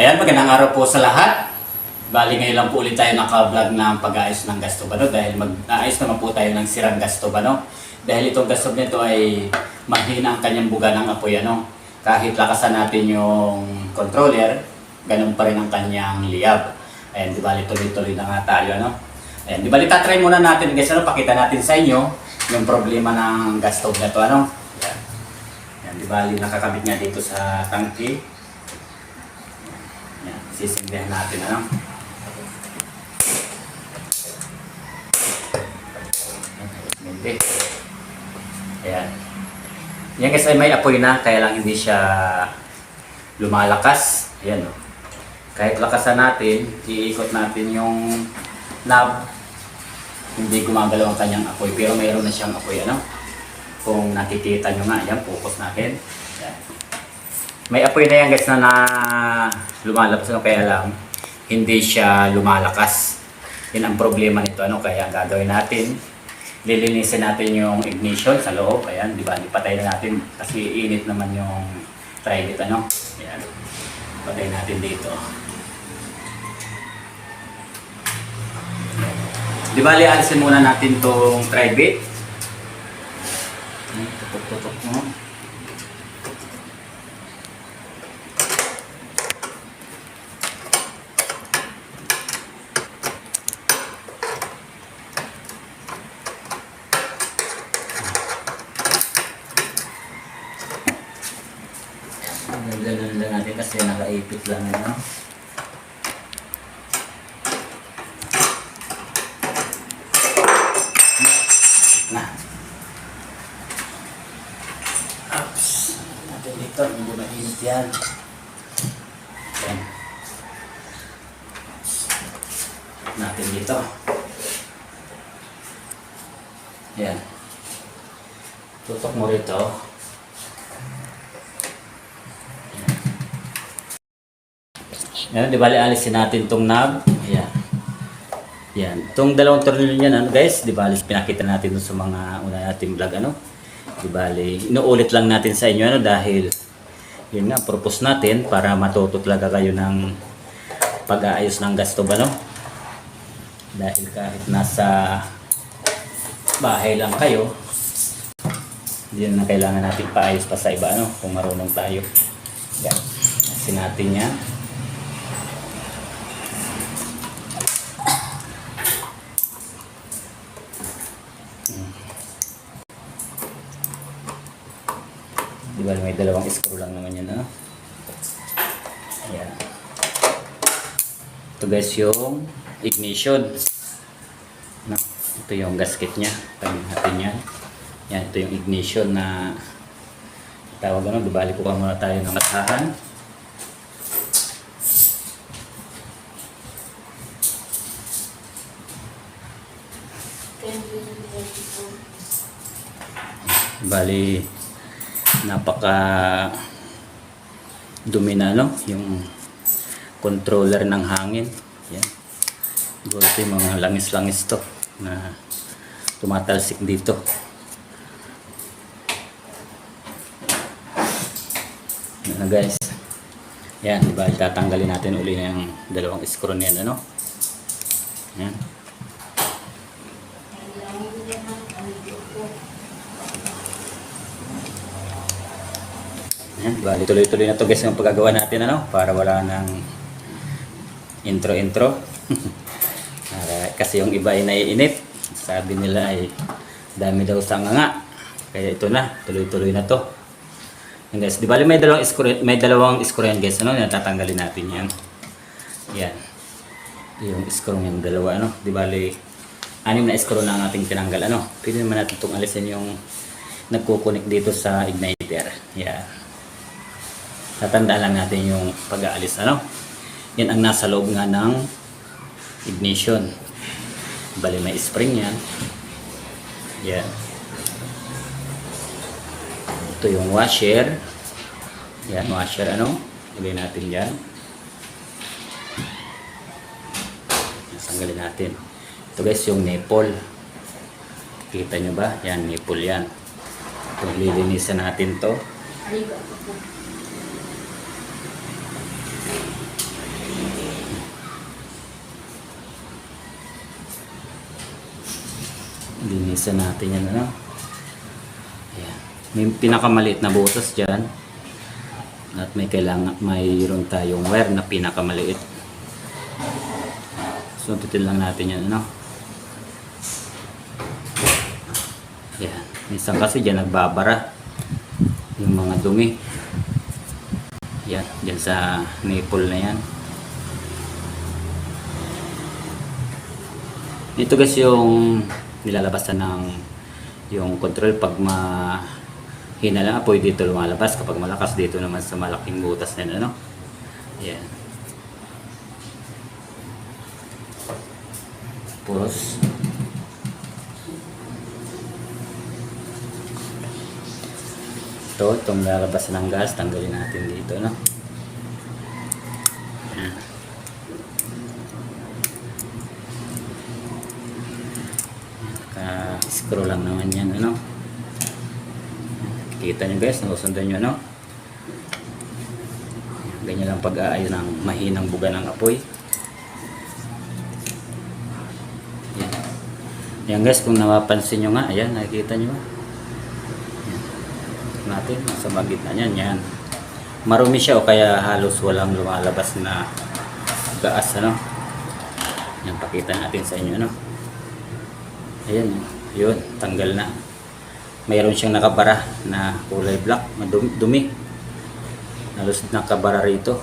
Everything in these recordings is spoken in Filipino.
Ayan, magandang araw po sa lahat. Bali ngayon lang po ulit tayo naka-vlog ng pag-aayos ng gas tube, ano? Dahil mag-aayos naman po tayo ng sirang gas tube, ano? Dahil itong gas tube nito ay mahina ang kanyang buga ng apoy, ano? Kahit lakasan natin yung controller, ganun pa rin ang kanyang liyab. Ayan, di bali tuloy-tuloy na nga tayo, ano? Ayan, di bali tatry muna natin guys, ano? Pakita natin sa inyo yung problema ng gas tube na to, ano? Ayan. Ayan, di bali nakakabit nga dito sa tangke. Yan, sisindihan natin ano. Hindi. Ayan. Yan guys ay may apoy na kaya lang hindi siya lumalakas. Ayan o. Kahit lakasan natin, iikot natin yung knob. Hindi gumagalaw ang kanyang apoy pero mayroon na siyang apoy ano. Kung nakikita nyo nga, yan, focus natin. Ayan. May apoy na yan guys na, na lumalabas no, kaya lang hindi siya lumalakas. Yan ang problema nito ano kaya ang gagawin natin lilinisin natin yung ignition sa loob. Ayan, di ba? Ipatay na natin kasi init naman yung trident ano. Ayan. Patay natin dito. Di ba, alisin muna natin tong trident. Ayan, Tutok-tutok mo. Ang ganda lang natin kasi nakaipit lang ano. Na. Ups. Natin dito, hindi mainit yan. Yan. Natin dito. Yan. Tutok mo rito. Ngayon, di bali alisin natin tong knob. Ayan. Yan. Itong dalawang tornilyo niyan, ano guys, di bali pinakita natin sa mga una nating vlog, ano. Di bali, inuulit lang natin sa inyo, ano, dahil yun nga, purpose natin para matuto talaga kayo ng pag-aayos ng gas tube, ano. Dahil kahit nasa bahay lang kayo, hindi na kailangan natin paayos pa sa iba, ano, kung marunong tayo. Yan. Alisin natin. Di ba may dalawang screw lang naman yan, ano? Ayan. Ito guys yung ignition. No? Ito yung gasket niya. Tayo natin yan. Yan, ito yung ignition na tawag ano, dubali ko pa muna tayo ng masahan. Bali, napaka dumi na no? Yung controller ng hangin. Yan. Siguro ito yung mga langis-langis to na tumatalsik dito. Na guys. Yan diba tatanggalin natin uli na yung dalawang screw niyan ano? Yan Yan, bali tuloy-tuloy na to guys yung paggagawa natin ano para wala nang intro-intro. Ah, kasi yung iba ay naiinip. Sabi nila ay dami daw sa nga. Kaya ito na, tuloy-tuloy na to. Yan guys, di bali may dalawang screw, may dalawang screw yan guys, ano, yan tatanggalin natin yan. Yan. Yung screw yung dalawa ano, di bali anim na screw na ang ating tinanggal ano. Pwede naman natin itong alisin yung nagkukunik dito sa igniter. Yan. Tatandaan lang natin yung pag-aalis ano. Yan ang nasa loob nga ng ignition. Bali may spring yan. Yan. Ito yung washer. Yan, washer ano. Ilagay natin yan. Nasanggalin natin. Ito guys yung nipple. Kita nyo ba? Yan, nipple yan. Ito, lilinisan natin to. Linisan natin yan, ano? Ayan. May pinakamaliit na butas dyan. At may kailangan, mayroon tayong wire na pinakamaliit. Sundutin lang natin yan, ano? Ayan. Minsan kasi dyan nagbabara yung mga dumi. Yan, dyan sa nipple na yan. Ito guys yung nilalabasan ng yung control pag mahina lang apoy dito lumalabas. Kapag malakas dito naman sa malaking butas na ano? Yan tapos ito itong lalabas ng gas tanggalin natin dito no yan Ka-screw lang naman yan, ano? Kita nyo guys, nakusundan nyo, ano? Ganyan lang pag-aayos ng mahinang buga ng apoy. Yan. Yan guys, kung napapansin nyo nga, ayan, nakikita nyo. Yan. Natin, sa magitna niyan, yan. Marumi siya o kaya halos walang lumalabas na gaas, ano? Yan, pakita natin sa inyo, ano? Ayan, yun, tanggal na. Mayroon siyang nakabara na kulay black, madumi. Dumi. Nakabara rito.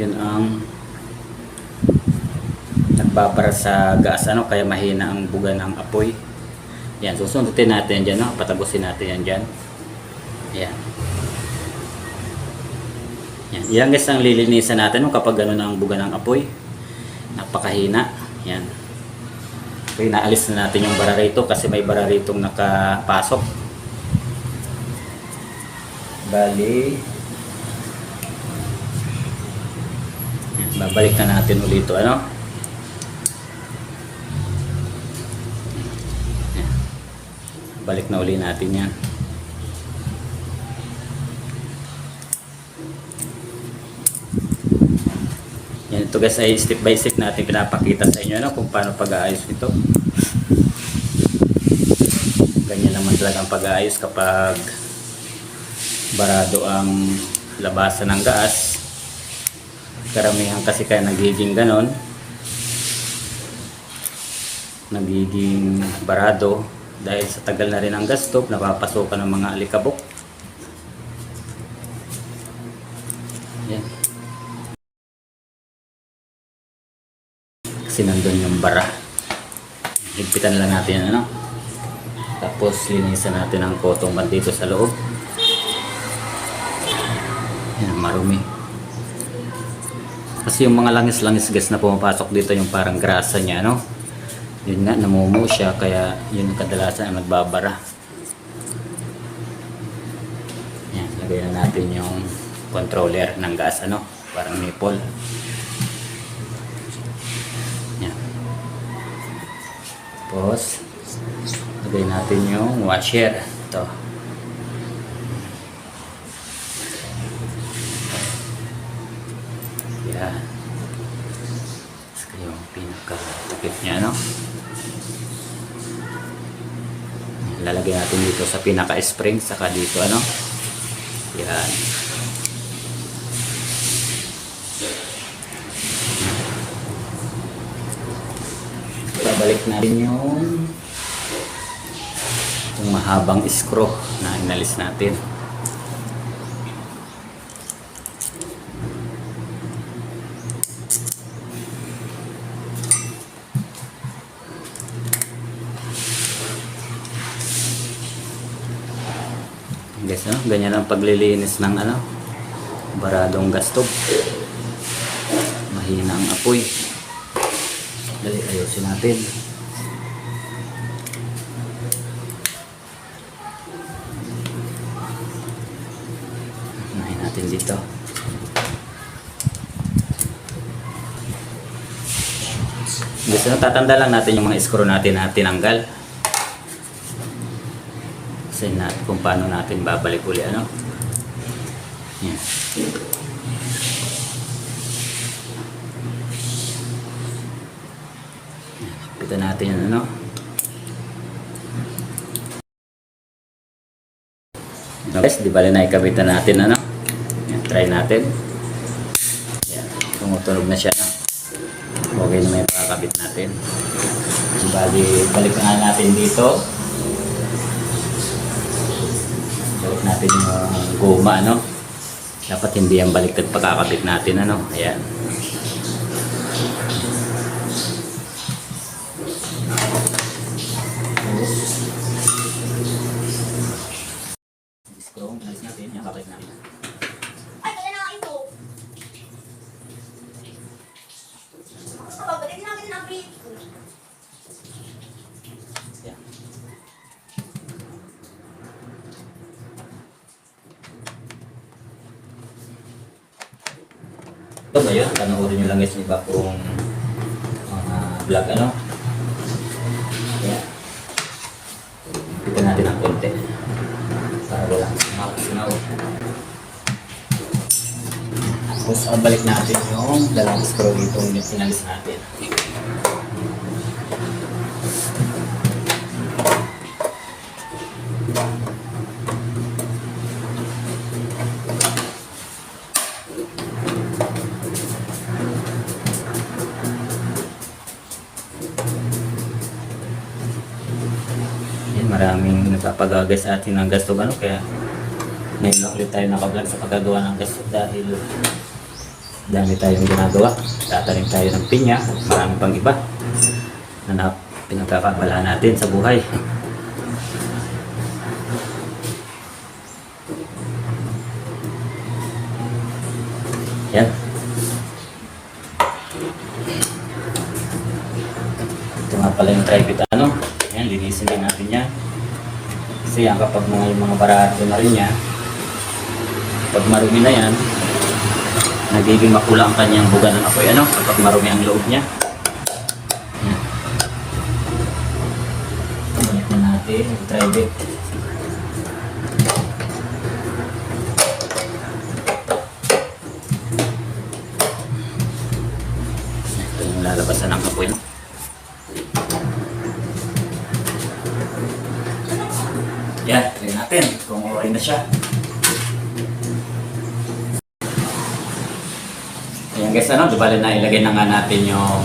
Yun ang nagbabara sa gas, ano, kaya mahina ang buga ng apoy. Yan, susundutin natin dyan, no? patagusin natin yan dyan. Yan. Yan, yan guys ang lilinisan natin no? kapag gano'n ang buga ng apoy. Napakahina. Yan. Okay, naalis na natin yung bara rito kasi may bara rito nakapasok. Bali, babalik na natin ulit ito, ano? Balik na uli natin yan. Yan, ito guys ay step by step natin pinapakita sa inyo no, kung paano pag-aayos nito. Ganyan naman talaga ang pag-aayos kapag barado ang labasan ng gas. Karamihan kasi kaya nagiging ganon. Nagiging barado dahil sa tagal na rin ang gas stove, napapasokan ng mga alikabok. Yan. Kasi yung bara. Higpitan lang natin yan, ano? Tapos linisan natin ang cotton band dito sa loob. Yan marumi. Kasi yung mga langis-langis gas na pumapasok dito yung parang grasa niya no yun nga namumuo siya kaya yun kadalasan ang nagbabara. Yan lagay na natin yung controller ng gas ano? Parang nipple Tapos, lagay natin yung washer. Ito. Yan. Yung pinaka-takip niya, no? Lalagay natin dito sa pinaka-spring, saka dito, ano? Yan. Babalik natin yung yung mahabang screw na inalis natin. Guys ano? Ganyan ang paglilinis ng ano? Baradong gas stove mahina ang apoy ayusin natin. Unahin natin dito. Gusto nyo, tatanda lang natin yung mga screw natin na tinanggal. Kasi natin kung paano natin babalik uli, ano? Yan. Ito natin yung ano. Guys, di bali na ikabit natin ano. Yan, try natin. Yan, tumutunog na siya. No? Okay na may pakakabit natin. Di bali, balik natin dito. Balik natin yung goma, no? Dapat hindi yan baliktad pakakabit natin, ano? Ayan. Ito ba yun? Panoorin nyo lang guys iba kong mga vlog ano. Yan. Kita natin ang konti. Para walang makasinaw. Tapos ang balik natin yung dalawang screw itong yung pinalis natin. Maraming nagpapagagas sa atin ng gasto ano kaya ngayon lang ulit tayo nakablog sa paggagawa ng gasto dahil dami tayong ginagawa. Tatanim tayo ng pinya, marami pang iba na na pinagkakabala natin sa buhay. Yan. Ito nga pala yung tripod ano. Yan, linisin din natin yan. Kasi yan kapag mga yung mga barato na rin yan, pag marumi na yan, nagiging makula ang kanyang buga ng apoy ano, kapag marumi ang loob niya. Yan. Balik na natin. Ito yung lalabasan ng apoy. No? Yan, try natin kung okay na siya. Ayan guys, ano, bali na ilagay na nga natin yung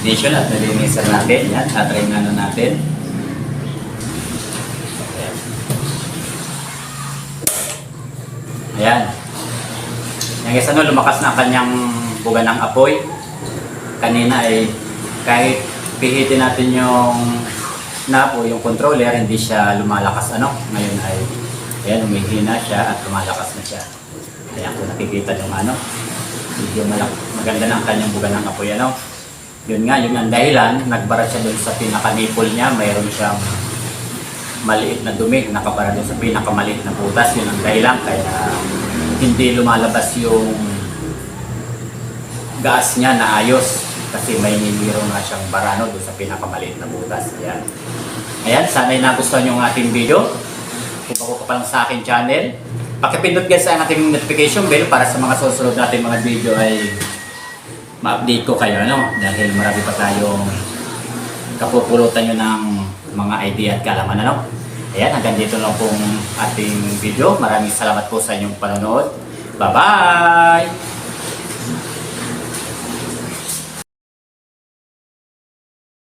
ignition at nalinisan natin. Yan, tatry nga na natin. Ayan. Ayan. Yan guys, ano, lumakas na ang kanyang buga ng apoy. Kanina ay kahit pihitin natin yung na po yung controller, hindi siya lumalakas ano. Ngayon ay, ayan, umihina siya at lumalakas na siya. Ayan, kung nakikita yung ano, medyo malak maganda na ang kanyang buga ng apoy ano. Yun nga, yun ang dahilan, nagbara siya doon sa pinaka-nipple niya, mayroon siyang maliit na dumi, nakabara doon sa pinakamaliit na butas, yun ang dahilan, kaya hindi lumalabas yung gas niya na ayos kasi may niliro nga siyang barano doon sa pinakamaliit na butas. Ayan. Ayan, sana'y nagustuhan yung ating video. Kung bago ka pa lang sa aking channel, pakipindot guys sa ating notification bell para sa mga susunod natin mga video ay ma-update ko kayo, ano? Dahil marami pa tayong kapupulutan nyo ng mga idea at kalaman, ano? Ayan, hanggang dito lang pong ating video. Maraming salamat po sa inyong panonood. Bye-bye!